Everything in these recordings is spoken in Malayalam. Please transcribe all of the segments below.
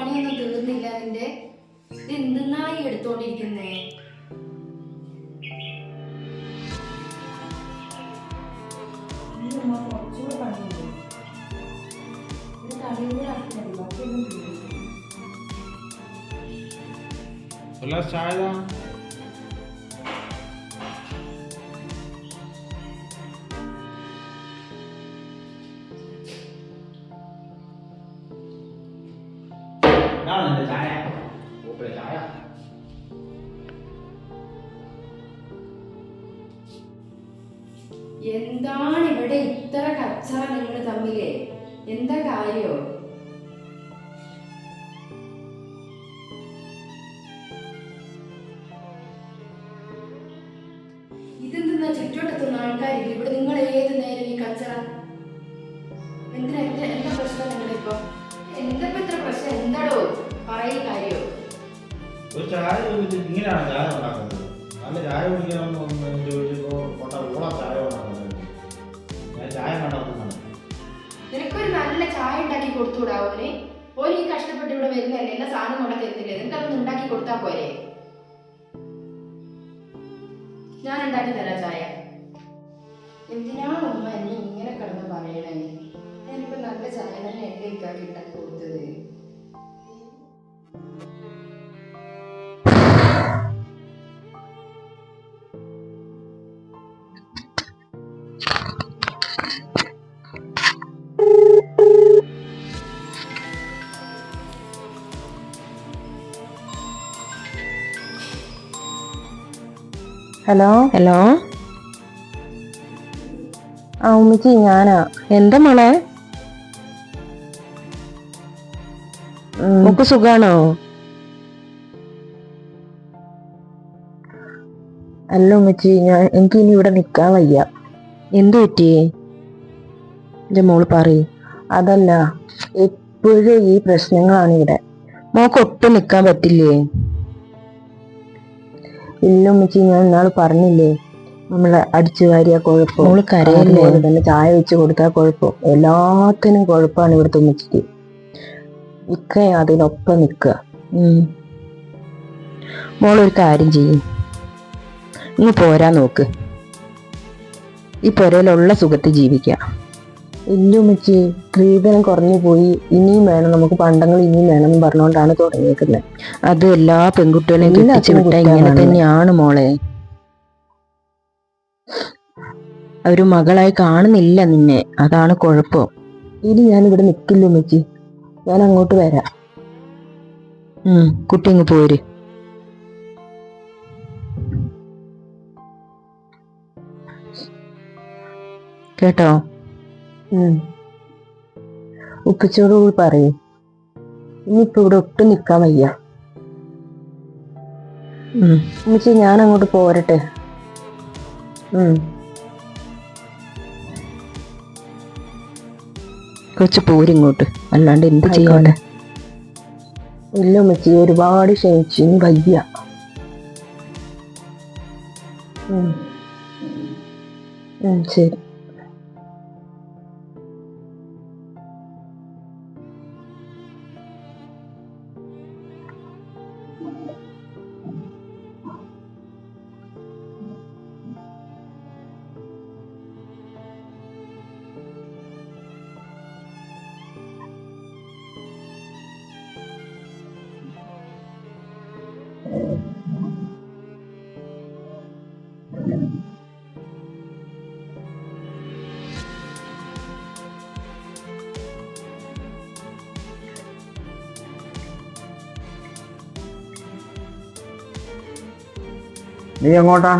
പണിയൊന്നും തീർന്നില്ല നിന്റെ. ഇത് എന്തെന്നായി എടുത്തോണ്ടിരിക്കുന്നേ കുറച്ചുകൂടെ പണിയുണ്ട്. എന്താണ് ഇവിടെ ഇത്ര കച്ചറ നിങ്ങൾ തമ്മിൽ? എന്താ കാര്യോ? ഇതെന്തെന്നാ ചുറ്റോട്ടെത്തുന്ന ആൾക്കാരില്ല? ഇവിടെ നിങ്ങൾ ഏത് നേരം ഈ കച്ചറ? എന്തിനാ എന്താ എന്താ പ്രശ്നം നിങ്ങളിപ്പോ എന്താ ഇത്ര പ്രശ്നം? എന്താടോ? പറയ കാര്യോ. ഒരു ചായ ഇങ്ങനെയാണ് ചായ ഉണ്ടാക്കുന്നത്. നല്ല ചായ കുടിക്കാൻ ചോദിച്ചപ്പോ ചായ ഉണ്ടാക്കുന്നത് ചായ കണ്ടെത്തുന്നതാണ് നിനക്കൊരു നല്ല ചായ ഉണ്ടാക്കി കൊടുത്തുകൂടാ ഓന് ഓന് കഷ്ടപ്പെട്ട് ഇവിടെ വരുന്നല്ലേ എല്ലാ സാധനം കൊണ്ട് തരുന്നില്ലേ നിനക്ക് ഉണ്ടാക്കി കൊടുത്താ പോരെ? ഞാൻ ഉണ്ടാക്കി തരാം ചായ. എന്തിനാണ് ഉമ്മ എന്നെ ഇങ്ങനെ കിടന്ന് പറയണേ? എനിക്ക് നല്ല ചായ തന്നെ എന്റെ ഇക്കാക്കി ഉണ്ടാക്കി കൊടുത്തത്. ഹലോ? ഹലോ? ആ ഉമ്മച്ചി ഞാനാ. എന്താ മോളെ? നമുക്ക് സുഖാണോ? അല്ല ഉമ്മച്ചി ഞാൻ എനിക്ക് ഇനി ഇവിടെ നിക്കാൻ വയ്യ. എന്തു പറ്റി? എന്റെ മോൾ പറയ്. അതല്ല എപ്പോഴും ഈ പ്രശ്നങ്ങളാണ് ഇവിടെ. മോക്ക് ഒട്ടും നിക്കാൻ പറ്റില്ലേ? ഇല്ല ഉമ്മച്ചി ഞാൻ ഇന്നാൾ പറഞ്ഞില്ലേ? നമ്മളെ അടിച്ചു വാരിയ കുഴപ്പം. നമ്മൾ കരയല്ലേ? തന്നെ ചായ വെച്ച് കൊടുത്താൽ കുഴപ്പം. എല്ലാത്തിനും കുഴപ്പമാണ് ഇവിടുത്തെ ഉമ്മച്ചിക്ക്. ഇക്ക അതിനൊപ്പം നിൽക്കുക. മോളൊരു കാര്യം ചെയ്യും. ഇങ്ങ് പോരാ നോക്ക്. ഈ പുരയിലുള്ള സുഖത്ത് ജീവിക്കാം. ഇല്ല ഉമ്മച്ചി സ്ത്രീധനം കുറഞ്ഞു പോയി. ഇനിയും വേണം നമുക്ക് പണ്ടങ്ങൾ ഇനിയും വേണം എന്ന് പറഞ്ഞുകൊണ്ടാണ് തുടങ്ങിയേക്കുന്നത്. അത് എല്ലാ പെൺകുട്ടികളെയും കെട്ടിച്ചു വിട്ടാ ഇങ്ങനെ തന്നെയാണ് മോളെ. അവർ മകളായി കാണുന്നില്ല നിന്നെ. അതാണ് കുഴപ്പം. ഇനി ഞാൻ ഇവിടെ നിൽക്കില്ല ഉമ്മച്ചി. ഞാൻ അങ്ങോട്ട് വരാം. ഉം കുട്ടി ഇങ്ങ് പോര്. കേട്ടോ? ഉം. ഉപ്പച്ചിയോട് കൂടി പറയൂ ഇനിയിപ്പോ ഇവിടെ ഒട്ടും നിക്കാൻ വയ്യ. ഉമ്മച്ചി ഞാൻ അങ്ങോട്ട് പോരട്ടെ കുറച്ച് കൊച്ചു പോരിങ്ങോട്ട് അല്ലാണ്ട് എന്ത് ആയിക്കോട്ടെ. ഇല്ല ഉമ്മച്ചി ഒരുപാട് ക്ഷമിച്ചു ഇനി വയ്യ. ശരി. നീ എങ്ങോട്ടാ?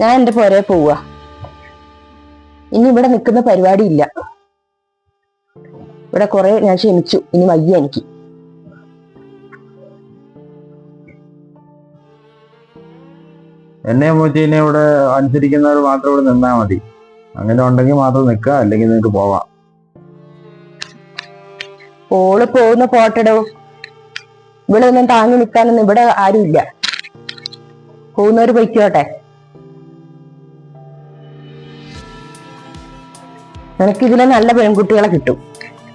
ഞാൻ എന്റെ പോരെ പോവുക ഇനി ഇവിടെ നിൽക്കുന്ന പരിപാടി ഇല്ല. ഇവിടെ കുറെ ഞാൻ ക്ഷമിച്ചു. ഇനി വയ്യ എനിക്ക്. എന്നെ മൂച്ചിനെ ഇവിടെ അനുസരിക്കുന്നവർ മാത്രം ഇവിടെ നിന്നാ മതി. അങ്ങനെ ഉണ്ടെങ്കിൽ മാത്രം നിൽക്കുക അല്ലെങ്കിൽ നിനക്ക് പോവാം. ഓൾ പോകുന്ന പോട്ടടോ ഇവിടെ ഒന്നും താങ്ങി നിൽക്കാനൊന്നും ഇവിടെ ആരുമില്ല പോകുന്നവര് പൊയ്ക്കോട്ടെ. നിനക്ക് ഇതിനെ നല്ല പെൺകുട്ടികളെ കിട്ടും.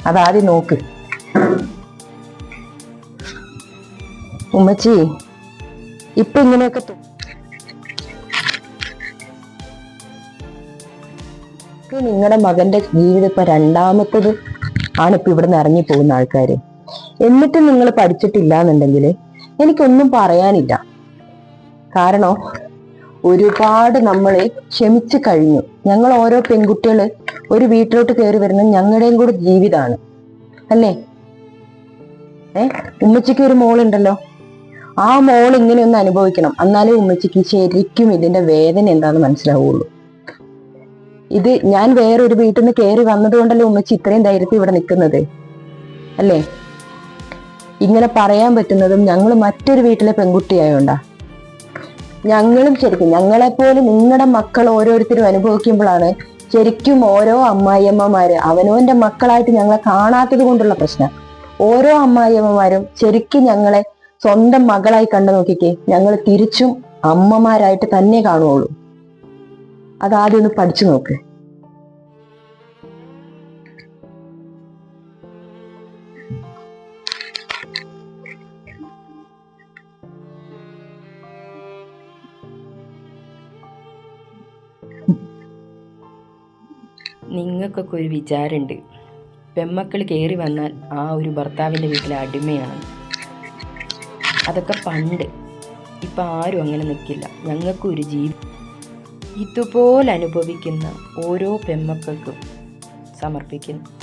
അതാദ്യം നോക്ക്. ഉമ്മച്ചി ഇപ്പൊ ഇങ്ങനെയൊക്കെ തോ- നിങ്ങളുടെ മകന്റെ ജീവിതം ഇപ്പൊ രണ്ടാമത്തത് ആണ് ഇപ്പൊ ഇവിടെ നിന്ന് ഇറങ്ങി പോകുന്ന ആൾക്കാർ എന്നിട്ട് നിങ്ങൾ പഠിച്ചിട്ടില്ല എന്നുണ്ടെങ്കിൽ എനിക്കൊന്നും പറയാനില്ല. കാരണം ഒരുപാട് നമ്മളെ ക്ഷമിച്ചു കഴിഞ്ഞു. ഞങ്ങൾ ഓരോ പെൺകുട്ടികൾ ഒരു വീട്ടിലോട്ട് കയറി വരുന്നത് ഞങ്ങളുടെയും കൂടെ ജീവിതമാണ് അല്ലേ? ഏ? ഉമ്മച്ചിക്ക് ഒരു മോളുണ്ടല്ലോ. ആ മോൾ ഇങ്ങനെ ഒന്ന് അനുഭവിക്കണം. എന്നാലേ ഉമ്മച്ചിക്ക് ശരിക്കും ഇതിന്റെ വേദന എന്താണെന്ന് മനസ്സിലാവുള്ളൂ. ഇത് ഞാൻ വേറൊരു വീട്ടിൽ നിന്ന് കയറി വന്നതുകൊണ്ടല്ലേ ഉമ്മച്ചി ഇത്രയും ധൈര്യത്തിൽ ഇവിടെ നിൽക്കുന്നത്? അല്ലേ? ഇങ്ങനെ പറയാൻ പറ്റുന്നതും ഞങ്ങൾ മറ്റൊരു വീട്ടിലെ പെൺകുട്ടിയായോണ്ടാ. ഞങ്ങളും ശരിക്കും ഞങ്ങളെപ്പോലെ നിങ്ങളുടെ മക്കൾ ഓരോരുത്തരും അനുഭവിക്കുമ്പോഴാണ് ശരിക്കും ഓരോ അമ്മായിയമ്മമാര് അവനവന്റെ മക്കളായിട്ട് ഞങ്ങളെ കാണാത്തത് കൊണ്ടുള്ള പ്രശ്നം. ഓരോ അമ്മായിയമ്മമാരും ശരിക്കും ഞങ്ങളെ സ്വന്തം മകളായി കണ്ടു നോക്കിക്കേ ഞങ്ങൾ തിരിച്ചും അമ്മമാരായിട്ട് തന്നെ കാണുള്ളൂ അതാദ്യം ഒന്ന് പഠിച്ചു നോക്ക്. നിങ്ങൾക്കൊക്കെ ഒരു വിചാരമുണ്ട്. പെമ്മക്കൾ കയറി വന്നാൽ ആ ഒരു ഭർത്താവിന്റെ വീട്ടിലെ അടിമയാണ്. അതൊക്കെ പണ്ട്. ഇപ്പം ആരും അങ്ങനെ നിൽക്കില്ല. ഞങ്ങൾക്കും ഒരു ജീവി ഇതുപോലെ അനുഭവിക്കുന്ന ഓരോ പെമ്മക്കൾക്കും സമർപ്പിക്കുന്നു.